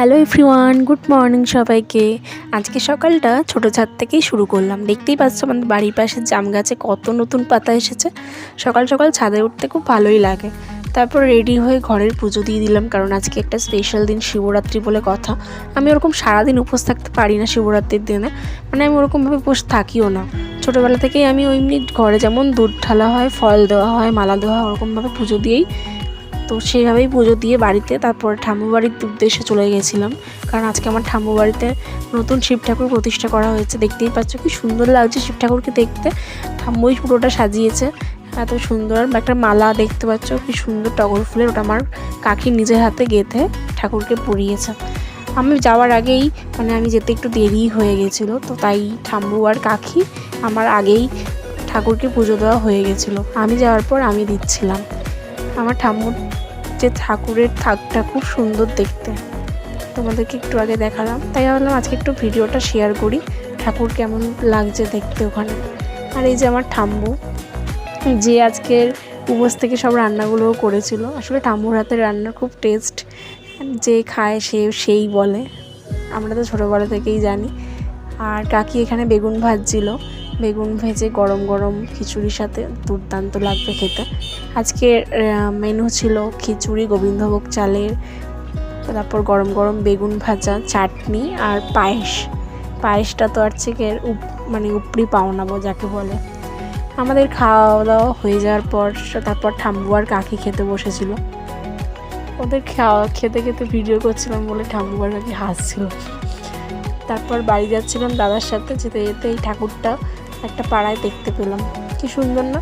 Hello everyone, good morning সবাইকে। আজকে সকালটা ছোটো ছাদ থেকেই শুরু করলাম। দেখতেই পাচ্ছ আমাদের বাড়ির পাশে জাম গাছে কত নতুন পাতা এসেছে। সকাল সকাল ছাদে উঠতে খুব ভালোই লাগে। তারপর রেডি হয়ে ঘরের পুজো দিয়ে দিলাম, কারণ আজকে একটা স্পেশাল দিন শিবরাত্রি বলে কথা। আমি ওরকম সারাদিন উপোস থাকতে পারি না শিবরাত্রির দিনে। মানে আমি ওরকমভাবে উপোস থাকিও না। ছোটোবেলা থেকেই আমি ওই ঘরে যেমন দুধ ঢালা হয়, ফল দেওয়া হয়, মালা দেওয়া হয়, ওরকমভাবে পুজো দিয়েই তো সেইভাবেই পুজো দিয়ে বাড়িতে তারপর ঠাম্মু বাড়ির উদ্দেশ্যে চলে গেছিলাম। কারণ আজকে আমার ঠাম্মু বাড়িতে নতুন শিব ঠাকুর প্রতিষ্ঠা করা হয়েছে। দেখতেই পাচ্ছ কি সুন্দর লাগছে শিব ঠাকুরকে দেখতে। ঠাম্মুই পুরোটা সাজিয়েছে। এত সুন্দর একটা মালা দেখতে পাচ্ছ, কি সুন্দর টগর ফুলের ওটা আমার কাকি নিজের হাতে গেঁথে ঠাকুরকে পরিয়েছে আমি যাওয়ার আগেই মানে আমি যেতে একটু দেরি হয়ে গেছিল, তো তাই ঠাম্মু আর কাকি আমার আগেই ঠাকুরকে পুজো দেওয়া হয়ে গেছিল। আমি যাওয়ার পর আমি দিচ্ছিলাম। আমার ঠাম্মুর যে ঠাকুরের থাকটা খুব সুন্দর দেখতে। তোমাদেরকে একটু আগে দেখালাম, তাই ভাবলাম আজকে একটু ভিডিওটা শেয়ার করি, ঠাকুর কেমন লাগছে দেখতে ওখানে। আর এই যে আমার ঠাম্মু যে আজকের উপোস থেকে সব রান্নাগুলোও করেছিল। আসলে ঠাম্মুর হাতের রান্নার খুব টেস্ট যে খায় সে সেই বলে। আমরা তো ছোটোবেলা থেকেই জানি। আর কাকি এখানে বেগুন ভাজছিল। বেগুন ভেজে গরম গরম খিচুড়ির সাথে দুর্দান্ত লাগবে খেতে। আজকের মেনু ছিল খিচুড়ি, গোবিন্দভোগ চালের, তারপর গরম গরম বেগুন ভাজা, চাটনি আর পায়েস। পায়েসটা তো আর উপ মানে উপরি পাওনাবো যাকে বলে। আমাদের খাওয়া দাওয়া হয়ে যাওয়ার পর, তারপর ঠাম্বু আর কাকি খেতে বসেছিল। ওদের খাওয়া, খেতে খেতে ভিডিও করছিলাম বলে ঠাম্বু আর কাকি হাসছিল। তারপর বাড়ি যাচ্ছিলাম দাদার সাথে, যেতে যেতে এই ঠাকুরটা একটা পাড়ায় দেখতে পেলাম। কি সুন্দর না?